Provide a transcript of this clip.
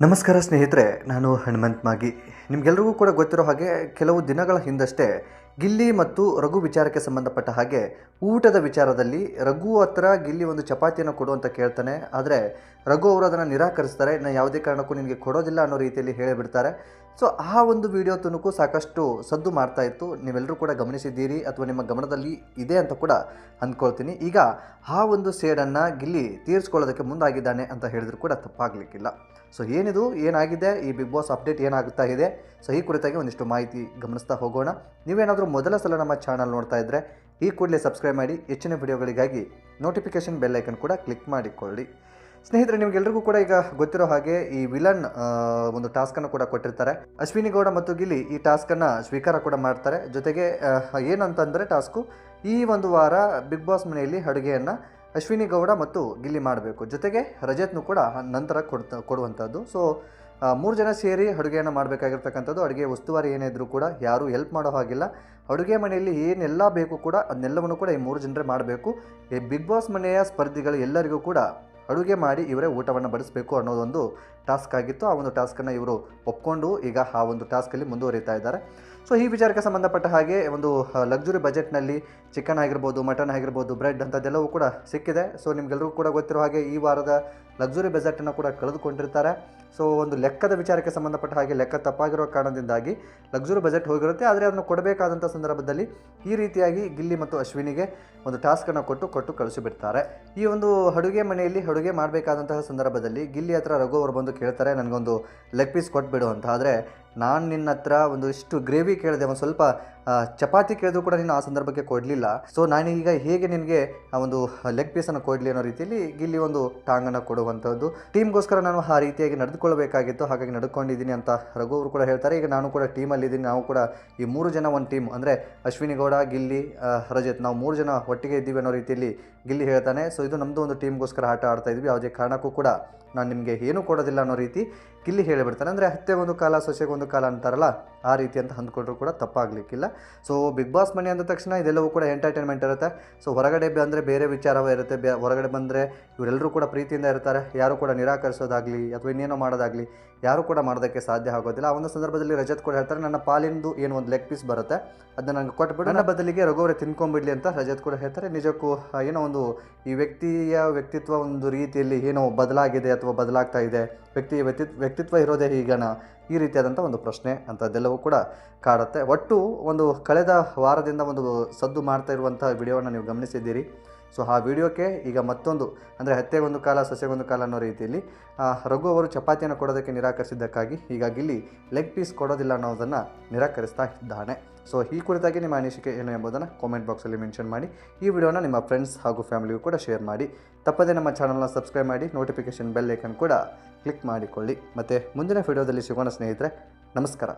ನಮಸ್ಕಾರ ಸ್ನೇಹಿತರೆ, ನಾನು ಹನುಮಂತ್ ಮಾಗಿ. ನಿಮಗೆಲ್ಲರಿಗೂ ಕೂಡ ಗೊತ್ತಿರೋ ಹಾಗೆ ಕೆಲವು ದಿನಗಳ ಹಿಂದಷ್ಟೇ ಗಿಲ್ಲಿ ಮತ್ತು ರಘು ವಿಚಾರಕ್ಕೆ ಸಂಬಂಧಪಟ್ಟ ಹಾಗೆ ಊಟದ ವಿಚಾರದಲ್ಲಿ ರಘು ಹತ್ರ ಗಿಲ್ಲಿ ಒಂದು ಚಪಾತಿಯನ್ನು ಕೊಡು ಅಂತ ಕೇಳ್ತಾನೆ. ಆದರೆ ರಘು ಅವರು ಅದನ್ನು ನಿರಾಕರಿಸ್ತಾರೆ. ನಾನು ಯಾವುದೇ ಕಾರಣಕ್ಕೂ ನಿನಗೆ ಕೊಡೋದಿಲ್ಲ ಅನ್ನೋ ರೀತಿಯಲ್ಲಿ ಹೇಳಿಬಿಡ್ತಾರೆ ಸೊ ಆ ಒಂದು ವಿಡಿಯೋ ತುಣುಕು ಸಾಕಷ್ಟು ಸದ್ದು ಮಾಡ್ತಾ ಇತ್ತು. ನೀವೆಲ್ಲರೂ ಕೂಡ ಗಮನಿಸಿದ್ದೀರಿ ಅಥವಾ ನಿಮ್ಮ ಗಮನದಲ್ಲಿ ಇದೆ ಅಂತ ಕೂಡ ಅಂದ್ಕೊಳ್ತೀನಿ. ಈಗ ಆ ಒಂದು ಸೇಡನ್ನು ಗಿಲ್ಲಿ ತೀರಿಸ್ಕೊಳ್ಳೋದಕ್ಕೆ ಮುಂದಾಗಿದ್ದಾನೆ ಅಂತ ಹೇಳಿದ್ರು ಕೂಡ ತಪ್ಪಾಗಲಿಕ್ಕಿಲ್ಲ. ಸೊ ಏನಿದು? ಏನಾಗಿದೆ? ಈ ಬಿಗ್ ಬಾಸ್ ಅಪ್ಡೇಟ್ ಏನಾಗುತ್ತಾ ಇದೆ? ಸೊ ಈ ಕುರಿತಾಗಿ ಒಂದಿಷ್ಟು ಮಾಹಿತಿ ಗಮನಿಸ್ತಾ ಹೋಗೋಣ. ನೀವೇನಾದರೂ ಮೊದಲ ಸಲ ನಮ್ಮ ಚಾನಲ್ ನೋಡ್ತಾ ಇದ್ದರೆ ಈ ಕೂಡಲೇ ಸಬ್ಸ್ಕ್ರೈಬ್ ಮಾಡಿ. ಹೆಚ್ಚಿನ ವಿಡಿಯೋಗಳಿಗಾಗಿ ನೋಟಿಫಿಕೇಷನ್ ಬೆಲ್ಲೈಕನ್ ಕೂಡ ಕ್ಲಿಕ್ ಮಾಡಿಕೊಳ್ಳಿ. ಸ್ನೇಹಿತರೆ ನಿಮಗೆಲ್ಲರಿಗೂ ಕೂಡ ಈಗ ಗೊತ್ತಿರೋ ಹಾಗೆ ಈ ವಿಲನ್ ಒಂದು ಒಂದು ಟಾಸ್ಕನ್ನು ಕೂಡ ಕೊಟ್ಟಿರ್ತಾರೆ. ಅಶ್ವಿನಿ ಗೌಡ ಮತ್ತು ಗಿಲಿ ಈ ಟಾಸ್ಕನ್ನು ಸ್ವೀಕಾರ ಕೂಡ ಮಾಡ್ತಾರೆ. ಜೊತೆಗೆ ಏನಂತಂದ್ರೆ ಟಾಸ್ಕು, ಈ ಒಂದು ವಾರ ಬಿಗ್ ಬಾಸ್ ಮನೆಯಲ್ಲಿ ಅಡುಗೆಯನ್ನು ಅಶ್ವಿನಿ ಗೌಡ ಮತ್ತು ಗಿಲ್ಲಿ ಮಾಡಬೇಕು. ಜೊತೆಗೆ ರಜತ್ನು ಕೂಡ ನಂತರ ಕೊಡ್ತಾ, ಕೊಡುವಂಥದ್ದು. ಸೊ ಮೂರು ಜನ ಸೇರಿ ಅಡುಗೆಯನ್ನು ಮಾಡಬೇಕಾಗಿರ್ತಕ್ಕಂಥದ್ದು. ಅಡುಗೆ ಉಸ್ತುವಾರಿ ಏನೇ ಇದ್ರೂ ಕೂಡ ಯಾರೂ ಹೆಲ್ಪ್ ಮಾಡೋ ಹಾಗಿಲ್ಲ. ಅಡುಗೆ ಮನೆಯಲ್ಲಿ ಏನೆಲ್ಲ ಬೇಕು ಕೂಡ, ಅದನ್ನೆಲ್ಲವನ್ನು ಕೂಡ ಈ ಮೂರು ಜನರೇ ಮಾಡಬೇಕು. ಈ ಬಿಗ್ ಬಾಸ್ ಮನೆಯ ಸ್ಪರ್ಧಿಗಳು ಎಲ್ಲರಿಗೂ ಕೂಡ ಅಡುಗೆ ಮಾಡಿ ಇವರೇ ಊಟವನ್ನು ಬಡಿಸಬೇಕು ಅನ್ನೋದೊಂದು ಟಾಸ್ಕ್ ಆಗಿತ್ತು. ಆ ಒಂದು ಟಾಸ್ಕನ್ನು ಇವರು ಒಪ್ಕೊಂಡು ಈಗ ಆ ಒಂದು ಟಾಸ್ಕಲ್ಲಿ ಮುಂದುವರಿತಾ ಇದ್ದಾರೆ. ಸೊ ಈ ವಿಚಾರಕ್ಕೆ ಸಂಬಂಧಪಟ್ಟ ಹಾಗೆ ಒಂದು ಲಕ್ಸುರಿ ಬಜೆಟ್ನಲ್ಲಿ ಚಿಕನ್ ಆಗಿರ್ಬೋದು ಮಟನ್ ಆಗಿರ್ಬೋದು ಬ್ರೆಡ್ ಅಂಥದ್ದೆಲ್ಲವೂ ಕೂಡ ಸಿಕ್ಕಿದೆ. ಸೊ ನಿಮಗೆಲ್ಲರಿಗೂ ಕೂಡ ಗೊತ್ತಿರೋ ಹಾಗೆ ಈ ವಾರದ ಲಕ್ಸುರಿ ಬಜೆಟನ್ನು ಕೂಡ ಕಳೆದುಕೊಂಡಿರ್ತಾರೆ. ಸೊ ಒಂದು ಲೆಕ್ಕದ ವಿಚಾರಕ್ಕೆ ಸಂಬಂಧಪಟ್ಟ ಹಾಗೆ ಲೆಕ್ಕ ತಪ್ಪಾಗಿರೋ ಕಾರಣದಿಂದಾಗಿ ಲಕ್ಸುರಿ ಬಜೆಟ್ ಹೋಗಿರುತ್ತೆ. ಆದರೆ ಅದನ್ನು ಕೊಡಬೇಕಾದಂಥ ಸಂದರ್ಭದಲ್ಲಿ ಈ ರೀತಿಯಾಗಿ ಗಿಲ್ಲಿ ಮತ್ತು ಅಶ್ವಿನಿಗೆ ಒಂದು ಟಾಸ್ಕನ್ನು ಕೊಟ್ಟು ಕೊಟ್ಟು ಕಳಿಸಿಬಿಡ್ತಾರೆ. ಈ ಒಂದು ಅಡುಗೆ ಮನೆಯಲ್ಲಿ ಅಡುಗೆ ಮಾಡಬೇಕಾದಂತಹ ಸಂದರ್ಭದಲ್ಲಿ ಗಿಲ್ಲಿ ಹತ್ರ ರಘು ಅವರು ಬಂದು ಕೇಳ್ತಾರೆ, ನನಗೊಂದು ಲೆಗ್ ಪೀಸ್ ಕೊಟ್ಬಿಡು ಅಂತ. ಆದರೆ ನಾನು ನಿನ್ನ ಹತ್ರ ಒಂದು ಇಷ್ಟು ಗ್ರೇವಿ ಕೇಳಿದೆ, ಒಂದು ಸ್ವಲ್ಪ ಚಪಾತಿ ಕೇಳಿದ್ರು ಕೂಡ ನೀನು ಆ ಸಂದರ್ಭಕ್ಕೆ ಕೊಡಲಿಲ್ಲ. ಸೊ ನಾನೀಗ ಹೇಗೆ ನಿನಗೆ ಆ ಒಂದು ಲೆಗ್ ಪೀಸನ್ನು ಕೊಡಲಿ ಅನ್ನೋ ರೀತಿಯಲ್ಲಿ ಗಿಲ್ಲಿ ಒಂದು ಟಾಂಗನ್ನು ಕೊಡುವಂಥದ್ದು. ಟೀಮ್ಗೋಸ್ಕರ ನಾನು ಆ ರೀತಿಯಾಗಿ ನಡೆದುಕೊಳ್ಳಬೇಕಾಗಿತ್ತು, ಹಾಗಾಗಿ ನಡ್ಕೊಂಡಿದ್ದೀನಿ ಅಂತ ರಘು ಅವರು ಕೂಡ ಹೇಳ್ತಾರೆ. ಈಗ ನಾನು ಕೂಡ ಟೀಮಲ್ಲಿದ್ದೀನಿ ನಾವು ಕೂಡ ಈ ಮೂರು ಜನ ಒಂದು ಟೀಮ್ ಅಂದರೆ ಅಶ್ವಿನಿ ಗೌಡ, ಗಿಲ್ಲಿ ರಜತ್, ನಾವು ಮೂರು ಜನ ಒಟ್ಟಿಗೆ ಇದ್ದೀವಿ ಅನ್ನೋ ರೀತಿಯಲ್ಲಿ ಗಿಲ್ಲಿ ಹೇಳ್ತಾನೆ. ಸೊ ಇದು ನಮ್ಮದು ಒಂದು ಟೀಮ್ಗೋಸ್ಕರ ಆಟ ಆಡ್ತಾ ಇದ್ವಿ. ಯಾವುದೇ ಕಾರಣಕ್ಕೂ ಕೂಡ ನಾನು ನಿಮಗೆ ಏನೂ ಕೊಡೋದಿಲ್ಲ ಅನ್ನೋ ರೀತಿ ಗಿಲ್ಲಿ ಹೇಳಿಬಿಡ್ತಾನೆ. ಅಂದರೆ ಹತ್ತೆಗೊಂದು ಕಾಲ, ಸೊಸೆಗೊಂದು ಕಾಲ ಅಂತಾರಲ್ಲ, ಆ ರೀತಿ ಅಂತ ಅಂದ್ಕೊಂಡ್ರು ಕೂಡ ತಪ್ಪಾಗಲಿಕ್ಕಿಲ್ಲ. ಸೊ ಬಿಗ್ ಬಾಸ್ ಮನೆ ಅಂದ ತಕ್ಷಣ ಇದೆಲ್ಲವೂ ಕೂಡ ಎಂಟರ್ಟೈನ್ಮೆಂಟ್ ಇರುತ್ತೆ. ಸೊ ಹೊರಗಡೆ ಬಂದರೆ ಬೇರೆ ವಿಚಾರವೇ ಇರುತ್ತೆ. ಬೇ ಹೊರಗಡೆ ಬಂದರೆ ಇವರೆಲ್ಲರೂ ಕೂಡ ಪ್ರೀತಿಯಿಂದ ಇರ್ತಾರೆ. ಯಾರು ಕೂಡ ನಿರಾಕರಿಸೋದಾಗಲಿ ಅಥವಾ ಇನ್ನೇನೋ ಮಾಡೋದಾಗಲಿ ಯಾರು ಕೂಡ ಮಾಡೋದಕ್ಕೆ ಸಾಧ್ಯ ಆಗೋದಿಲ್ಲ. ಆ ಒಂದು ಸಂದರ್ಭದಲ್ಲಿ ರಜತ್ ಕೂಡ ಹೇಳ್ತಾರೆ, ನನ್ನ ಪಾಲಿಂದು ಏನು ಒಂದು ಲೆಗ್ ಪೀಸ್ ಬರುತ್ತೆ. ಅದನ್ನ ನನಗೆ ಕೊಟ್ಬಿಡು. ನನ್ನ ಬದಲಿಗೆ ರಘುವರೆ ತಿನ್ಕೊಂಬಿಡ್ಲಿ ಅಂತ ರಜತ್ ಕೂಡ ಹೇಳ್ತಾರೆ. ನಿಜಕ್ಕೂ ಏನೋ ಒಂದು ಈ ವ್ಯಕ್ತಿಯ ವ್ಯಕ್ತಿತ್ವ ಒಂದು ರೀತಿಯಲ್ಲಿ ಏನೋ ಬದಲಾಗಿದೆ ಅಥವಾ ಬದಲಾಗ್ತಾ ಇದೆ. ವ್ಯಕ್ತಿತ್ವ ವ್ಯಕ್ತಿತ್ವ ಇರೋದೇ ಈಗನ ಈ ರೀತಿಯಾದಂಥ ಒಂದು ಪ್ರಶ್ನೆ ಅಂಥದ್ದೆಲ್ಲವೂ ಕೂಡ ಕಾಡುತ್ತೆ. ಒಟ್ಟು ಒಂದು ಕಳೆದ ವಾರದಿಂದ ಒಂದು ಸದ್ದು ಮಾಡ್ತಾ ಇರುವಂಥ ವಿಡಿಯೋವನ್ನು ನೀವು ಗಮನಿಸಿದ್ದೀರಿ. ಸೊ, ಆ ವಿಡಿಯೋಕ್ಕೆ ಈಗ ಮತ್ತೊಂದು, ಅಂದರೆ ಹತ್ಯೆಗೊಂದು ಕಾಲ, ಸಸ್ಯಗೊಂದು ಕಾಲ ಅನ್ನೋ ರೀತಿಯಲ್ಲಿ ರಘು ಅವರು ಚಪಾತಿಯನ್ನು ಕೊಡೋದಕ್ಕೆ ನಿರಾಕರಿಸಿದ್ದಕ್ಕಾಗಿ, ಹೀಗಾಗಿ ಇಲ್ಲಿ ಲೆಗ್ ಪೀಸ್ ಕೊಡೋದಿಲ್ಲ ಅನ್ನೋದನ್ನು ನಿರಾಕರಿಸ್ತಾ ಇದ್ದಾನೆ. ಸೊ ಈ ಕುರಿತಾಗಿ ನಿಮ್ಮ ಅನಿಸಿಕೆ ಏನು ಎಂಬುದನ್ನು ಕಾಮೆಂಟ್ ಬಾಕ್ಸಲ್ಲಿ ಮೆನ್ಷನ್ ಮಾಡಿ. ಈ ವಿಡಿಯೋನ ನಿಮ್ಮ ಫ್ರೆಂಡ್ಸ್ ಹಾಗೂ ಫ್ಯಾಮಿಲಿಗೂ ಕೂಡ ಶೇರ್ ಮಾಡಿ. ತಪ್ಪದೇ ನಮ್ಮ ಚಾನಲ್ನ ಸಬ್ಸ್ಕ್ರೈಬ್ ಮಾಡಿ ನೋಟಿಫಿಕೇಷನ್ ಬೆಲ್ ಐಕನ್ ಕೂಡ ಕ್ಲಿಕ್ ಮಾಡಿಕೊಳ್ಳಿ. ಮತ್ತು ಮುಂದಿನ ವಿಡಿಯೋದಲ್ಲಿ ಸಿಗೋಣ ಸ್ನೇಹಿತರೆ, ನಮಸ್ಕಾರ.